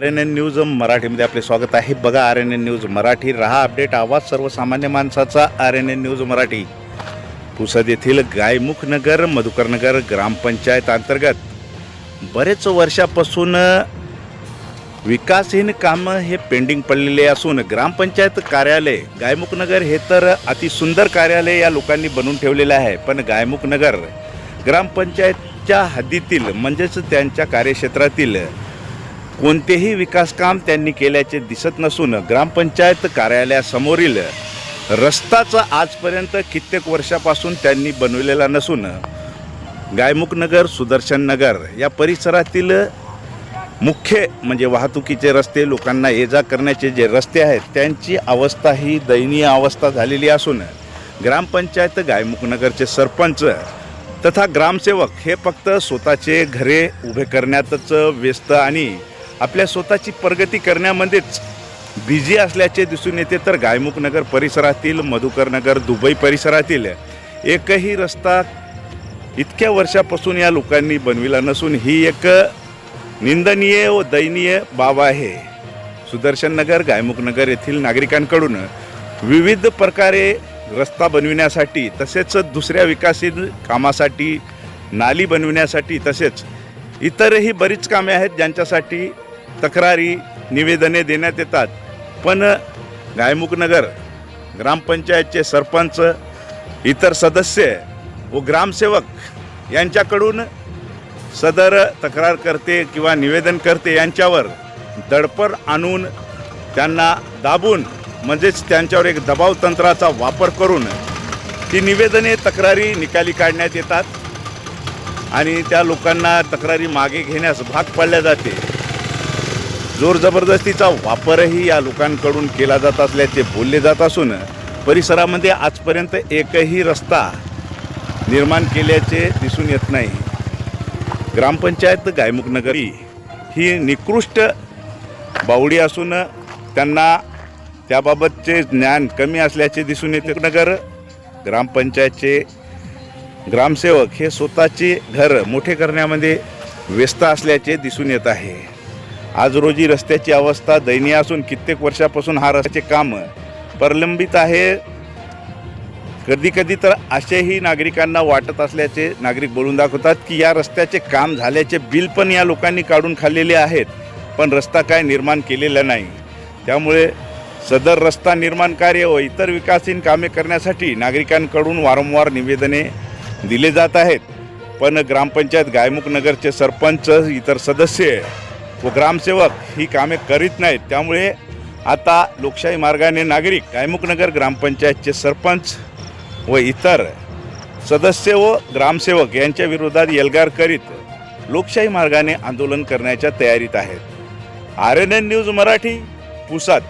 R N N news मराठीमध्ये आपले स्वागत आहे. बघा R N N news Marathi. रहा अपडेट. आवाज सर्वसामान्य माणसाचा. R N N news Marathi. Pusad येथील गायमुखनगर मधुकरनगर ग्रामपंचायत अंतर्गत बरेच वर्षापासून विकासहीन कामं हे पेंडिंग पडलेले असून ग्रामपंचायत कार्यालय गायमुखनगर हे तर अतिसुंदर कार्यालय या लोकांनी बनवून ठेवलेलं आहे. पण गायमुखनगर ग्रामपंचायतच्या हद्दीतील म्हणजेच त्यांच्या कार्यक्षेत्रातील कोणतेही विकासकाम त्यांनी केल्याचे दिसत नसून ग्रामपंचायत कार्यालयासमोरील रस्ताचा आजपर्यंत कित्येक वर्षापासून त्यांनी बनवलेला नसून गायमुखनगर सुदर्शन नगर या परिसरातील मुख्य म्हणजे वाहतुकीचे रस्ते लोकांना ये जा करण्याचे जे रस्ते आहेत त्यांची अवस्था ही दयनीय अवस्था झालेली असून ग्रामपंचायत गायमुखनगरचे सरपंच तथा ग्रामसेवक हे फक्त स्वतःचे घरे उभे करण्यातच व्यस्त आणि आपल्या स्वतःची प्रगती करण्यामध्येच बिझी असल्याचे दिसून येते तर गायमुखनगर परिसरातील मधुकरनगर दुबई परिसरातील एकही रस्ता इतक्या वर्षापासून या लोकांनी बनविला नसून ही एक निंदनीय व दयनीय बाब आहे. सुदर्शन नगर गायमुखनगर येथील नागरिकांकडून विविध प्रकारे रस्ता बनविण्यासाठी तसेच दुसऱ्या विकासित कामासाठी नाली बनविण्यासाठी तसेच इतरही बरीच कामे आहेत ज्यांच्यासाठी तक्रारी निवेदने देण्यात येतात. पण गायमुखनगर ग्रामपंचायतचे सरपंच इतर सदस्य व ग्रामसेवक यांच्याकडून सदर तक्रार करते किंवा निवेदन करते यांच्यावर दडपण आणून त्यांना दाबून म्हणजेच त्यांच्यावर एक दबाव तंत्राचा वापर करून ती निवेदने तक्रारी निकाली काढण्यात येतात आणि त्या लोकांना तक्रारी मागे घेण्यास भाग पाडल्या जाते. जोर जबरदस्तीचा वापरही या लोकांकडून केला जात असल्याचे बोलले जात असून परिसरामध्ये आजपर्यंत एकही रस्ता निर्माण केल्याचे दिसून येत नाही. ग्रामपंचायत गायमुखनगरी ही निकृष्ट बावडी असून त्यांना त्याबाबतचे ज्ञान कमी असल्याचे दिसून येते. नगर ग्रामपंचायतचे ग्रामसेवक हे स्वतःचे घर मोठे करण्यामध्ये व्यस्त असल्याचे दिसून येत आहे. आज रोजी रस्त्याची अवस्था दयनीय असून कित्येक वर्षापासून हा रस्त्याचे काम प्रलंबित आहे. कधी कधी तर असेही नागरिकांना वाटत असल्याचे नागरिक बोलून दाखवतात की या रस्त्याचे काम झाल्याचे बिल पण या लोकांनी काढून खाल्लेले आहेत पण रस्ता काय निर्माण केलेला नाही. त्यामुळे सदर रस्ता निर्माण कार्य व इतर विकासीन कामे करण्यासाठी नागरिकांकडून वारंवार निवेदने दिले जात आहेत. पण ग्रामपंचायत गायमुखनगरचे सरपंच इतर सदस्य व ग्रामसेवक ही कामे करीत नाहीत. त्यामुळे आता लोकशाही मार्गाने नागरिक गायमुखनगर ग्रामपंचायतचे सरपंच व इतर सदस्य व ग्रामसेवक यांच्या विरोधात एल्गार करीत लोकशाही मार्गाने आंदोलन करण्याच्या तयारीत आहेत. R N N news Marathi Pusad.